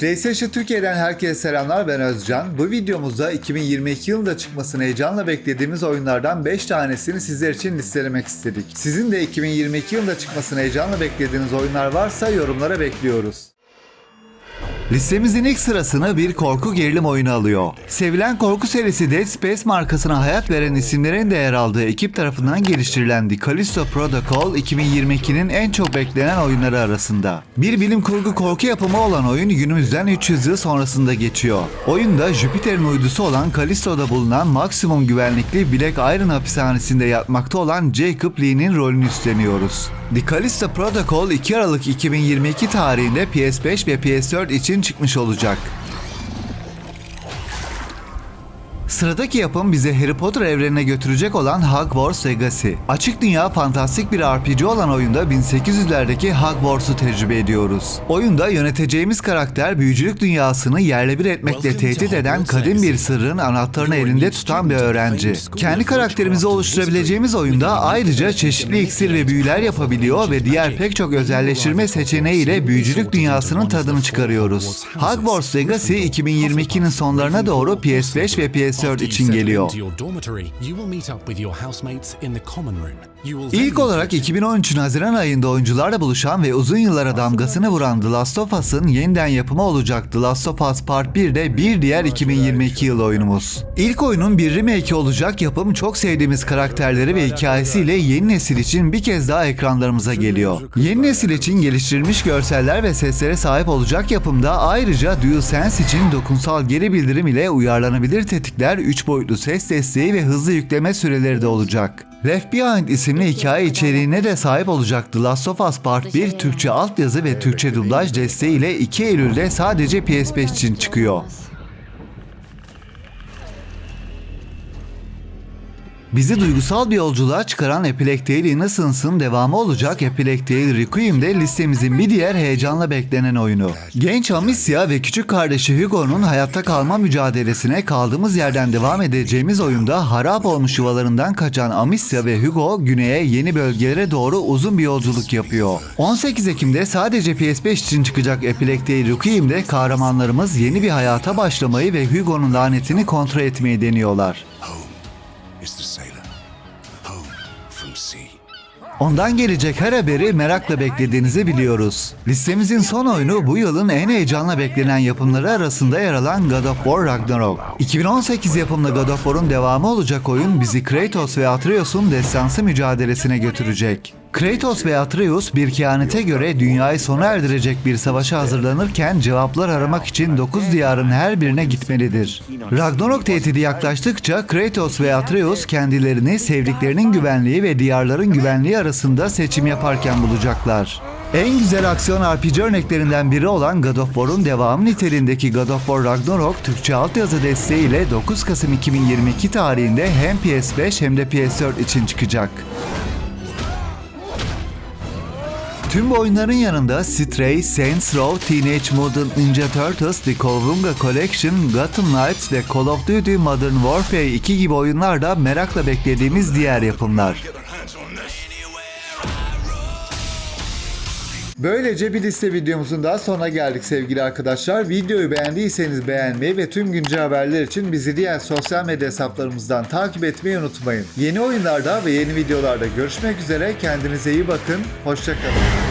PlayStation Türkiye'den herkese selamlar ben Özcan. Bu videomuzda 2022 yılında çıkmasını heyecanla beklediğimiz oyunlardan 5 tanesini sizler için listelemek istedik. Sizin de 2022 yılında çıkmasını heyecanla beklediğiniz oyunlar varsa yorumlara bekliyoruz. Listemizin ilk sırasını bir korku gerilim oyunu alıyor. Sevilen korku serisi Dead Space markasına hayat veren isimlerin de yer aldığı ekip tarafından geliştirilen The Callisto Protocol 2022'nin en çok beklenen oyunları arasında. Bir bilim kurgu korku yapımı olan oyun günümüzden 300 yıl sonrasında geçiyor. Oyunda Jüpiter'in uydusu olan Callisto'da bulunan maksimum güvenlikli Black Iron hapishanesinde yatmakta olan Jacob Lee'nin rolünü üstleniyoruz. The Callisto Protocol 2 Aralık 2022 tarihinde PS5 ve PS4 için çıkmış olacak. Sıradaki yapım bizi Harry Potter evrenine götürecek olan Hogwarts Legacy. Açık dünya fantastik bir RPG olan oyunda 1800'lerdeki Hogwarts'u tecrübe ediyoruz. Oyunda yöneteceğimiz karakter büyücülük dünyasını yerle bir etmekle tehdit eden kadim bir sırrın anahtarını elinde tutan bir öğrenci. Kendi karakterimizi oluşturabileceğimiz oyunda ayrıca çeşitli iksir ve büyüler yapabiliyor ve diğer pek çok özelleştirme seçeneğiyle büyücülük dünyasının tadını çıkarıyoruz. Hogwarts Legacy 2022'nin sonlarına doğru PS5 ve PS4 için geliyor. İlk olarak 2013'ün Haziran ayında oyuncularla buluşan ve uzun yıllara damgasını vuran The Last of Us'ın yeniden yapımı olacak The Last of Us Part 1 de bir diğer 2022 yıl oyunumuz. İlk oyunun bir remake olacak yapım çok sevdiğimiz karakterleri ve hikayesiyle yeni nesil için bir kez daha ekranlarımıza geliyor. Yeni nesil için geliştirilmiş görseller ve seslere sahip olacak yapımda ayrıca DualSense için dokunsal geri bildirim ile uyarlanabilir tetikler, 3 boyutlu ses desteği ve hızlı yükleme süreleri de olacak. Left Behind isimli hikaye içeriğine de sahip olacak The Last of Us Part 1 Türkçe altyazı ve Türkçe dublaj desteğiyle 2 Eylül'de sadece PS5 için çıkıyor. Bizi duygusal bir yolculuğa çıkaran Plague Tale Innocence'ın devamı olacak Plague Tale Requiem de listemizin bir diğer heyecanla beklenen oyunu. Genç Amicia ve küçük kardeşi Hugo'nun hayatta kalma mücadelesine kaldığımız yerden devam edeceğimiz oyunda harap olmuş yuvalarından kaçan Amicia ve Hugo güneye yeni bölgelere doğru uzun bir yolculuk yapıyor. 18 Ekim'de sadece PS5 için çıkacak Plague Tale Requiem'de kahramanlarımız yeni bir hayata başlamayı ve Hugo'nun lanetini kontrol etmeyi deniyorlar. Ondan gelecek her haberi merakla beklediğinizi biliyoruz. Listemizin son oyunu bu yılın en heyecanla beklenen yapımları arasında yer alan God of War Ragnarok. 2018 yapımlı God of War'un devamı olacak oyun bizi Kratos ve Atreus'un destansı mücadelesine götürecek. Kratos ve Atreus bir kehanete göre dünyayı sona erdirecek bir savaşa hazırlanırken cevaplar aramak için 9 diyarın her birine gitmelidir. Ragnarok tehdidi yaklaştıkça Kratos ve Atreus kendilerini sevdiklerinin güvenliği ve diyarların güvenliği arasında seçim yaparken bulacaklar. En güzel aksiyon RPG örneklerinden biri olan God of War'un devamı niteliğindeki God of War Ragnarok Türkçe altyazı desteğiyle 9 Kasım 2022 tarihinde hem PS5 hem de PS4 için çıkacak. Tüm bu oyunların yanında Stray, Saints Row, Teenage Mutant Ninja Turtles, The Kowabunga Collection, Gotham Knights ve Call of Duty Modern Warfare 2 gibi oyunlar da merakla beklediğimiz diğer yapımlar. Böylece bir liste videomuzun daha sonuna geldik sevgili arkadaşlar. Videoyu beğendiyseniz beğenmeyi ve tüm güncel haberler için bizi diğer sosyal medya hesaplarımızdan takip etmeyi unutmayın. Yeni oyunlarda ve yeni videolarda görüşmek üzere. Kendinize iyi bakın. Hoşçakalın.